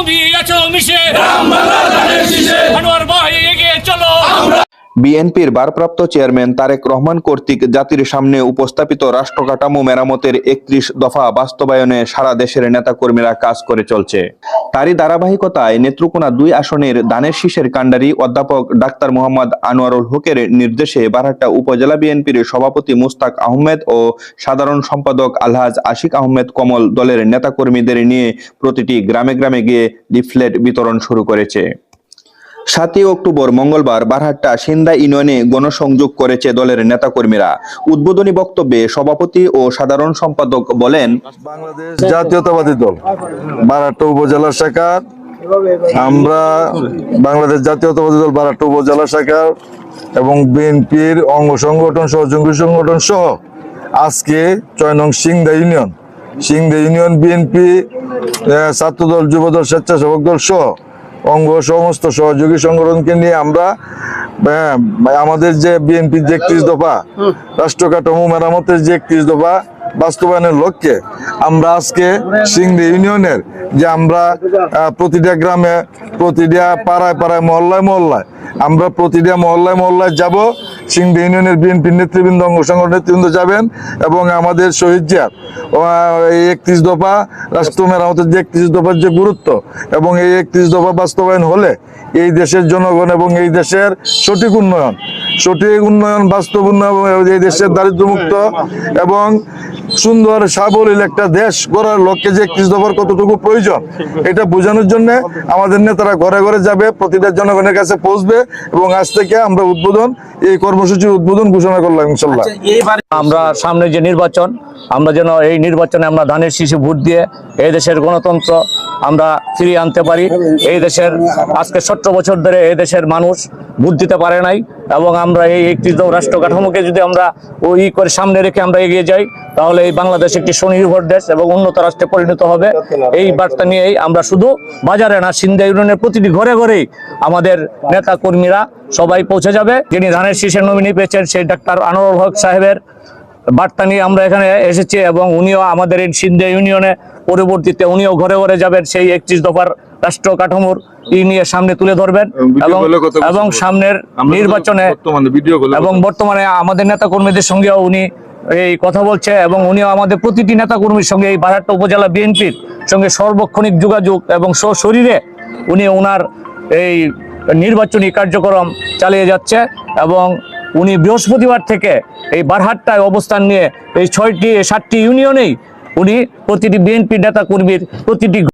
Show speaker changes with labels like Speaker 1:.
Speaker 1: তুমি আছো মিশে। আনোয়ার ভাই এগিয়ে চলো
Speaker 2: বিএনপির ভারপ্রাপ্ত চেয়ারম্যান তারেক রহমান কর্তৃক জাতির সামনে উপস্থাপিত রাষ্ট্র কাঠামো মেরামতের একত্রিশ দফা বাস্তবায়নে সারা দেশের নেতাকর্মীরা কাজ করে চলছে। তারই ধারাবাহিকতায় নেত্রকোনা দুই আসনের দানের শীষের কাণ্ডারি অধ্যাপক ডাক্তার মোহাম্মদ আনোয়ারুল হকের নির্দেশে বারহাট্টা উপজেলা বিএনপির সভাপতি মুস্তাক আহমেদ ও সাধারণ সম্পাদক আলহাজ আশিক আহমেদ কমল দলের নেতাকর্মীদের নিয়ে প্রতিটি গ্রামে গ্রামে গিয়ে লিফলেট বিতরণ শুরু করেছে। সাতই অক্টোবর মঙ্গলবার বারহাট্টা সিন্দা ইউনিয়নে গণসংযোগ করেছে দলের নেতাকর্মীরা। উদ্বোধনী বক্তব্যে সভাপতি ও সাধারণ সম্পাদক বলেন,
Speaker 3: বাংলাদেশ জাতীয়তাবাদী দল বারাট্টা উপজেলা শাখার, আমরা বাংলাদেশ জাতীয়তাবাদী দল বারাট্টা উপজেলা শাখার এবং বিএনপির অঙ্গ সংগঠন, সহযোগী সংগঠন সহ আজকে ছয় নং Singda union Singda union BNP Chhatra Dal, Jubo Dal, Swechchhasebak Dal সহ অঙ্গ সমস্ত সহযোগী সংগঠনকে নিয়ে আমরা আমাদের যে বিএনপির যে একত্রিশ দফা রাষ্ট্র কাঠামো মেরামতের যে একত্রিশ দফা বাস্তবায়নের লক্ষ্যে আমরা আজকে সিংড়ি ইউনিয়নের যে আমরা প্রতিটা গ্রামে প্রতিটা পাড়ায় পাড়ায় মহল্লায় মহল্লায় আমরা প্রতিটা মহল্লায় মহল্লায় যাব। সিংড়ি ইউনিয়নের বিএনপির নেতৃবৃন্দ, অঙ্গ সংগঠন নেতৃবৃন্দ যাবেন এবং আমাদের শহীদ জিয়ার একত্রিশ দফা রাষ্ট্র মেরামতের যে একত্রিশ দফার যে গুরুত্ব এবং এই একত্রিশ দফা বাস্তবায়ন হলে এই দেশের জনগণ এবং এই দেশের সঠিক উন্নয়ন সঠিক উন্নয়ন, বাস্তব উন্নয়ন এই দেশের দারিদ্র্যমুক্ত এবং সুন্দর সাবলীল একটা দেশ গড়ার লক্ষ্যে যে একত্রিশ কতটুকু প্রয়োজন এটা বোঝানোর জন্য আমাদের নেতারা ঘরে ঘরে যাবে প্রতিটা জনগণের কাছে পৌঁছবে এবং আজ থেকে আমরা উদ্বোধন এই কর্মসূচির উদ্বোধন ঘোষণা করলাম ইনশাল্লাহ।
Speaker 4: আমরা সামনে যে নির্বাচন আমরা যেন এই নির্বাচনে আমরা ধানের শিশু ভোট দিয়ে এই দেশের গণতন্ত্র আমরা ফিরিয়ে আনতে পারি। এই দেশের আজকে সত্তর বছর ধরে এই দেশের মানুষ ভোট দিতে পারে নাই এবং আমরা এই একটি রাষ্ট্র কাঠামোকে যদি আমরা ওই করে সামনে রেখে আমরা এগিয়ে যাই, তাহলে এই বাংলাদেশ একটি স্বনির্ভর দেশ এবং উন্নত রাষ্ট্রে পরিণত হবে। এই বার্তা নিয়েই আমরা শুধু বাজারে না, সিন্ধা ইউনিয়নের প্রতিটি ঘরে ঘরেই আমাদের নেতা কর্মীরা সবাই পৌঁছে যাবে। যিনি ধানের শীষের নমিনি পেয়েছেন সেই ডাক্তার আনোয়ার হক সাহেবের বার্তা নিয়ে আমরা এখানে এসেছি এবং উনিও আমাদের এই সিন্ধে ইউনিয়নে পরবর্তীতে উনিও ঘরে ঘরে যাবেন সেই একত্রিশ দফার রাষ্ট্র কাঠামোর ই নিয়ে সামনে তুলে ধরবেন এবং এবং সামনের নির্বাচনে এবং বর্তমানে আমাদের নেতা কর্মীদের সঙ্গেও উনি এই কথা বলছে এবং উনিও আমাদের প্রতিটি নেতা কর্মীর সঙ্গে এই বারাট্টা উপজেলা বিএনপির সঙ্গে সর্বক্ষণিক যোগাযোগ এবং সশরীরে উনি ওনার এই নির্বাচনী কার্যক্রম চালিয়ে যাচ্ছে এবং উনি বৃহস্পতিবার থেকে এই বারহাট্টায় অবস্থান নিয়ে এই ছয়টি, সাতটি ইউনিয়নেই উনি প্রতিটি বিএনপি নেতা কর্মীর প্রতিটি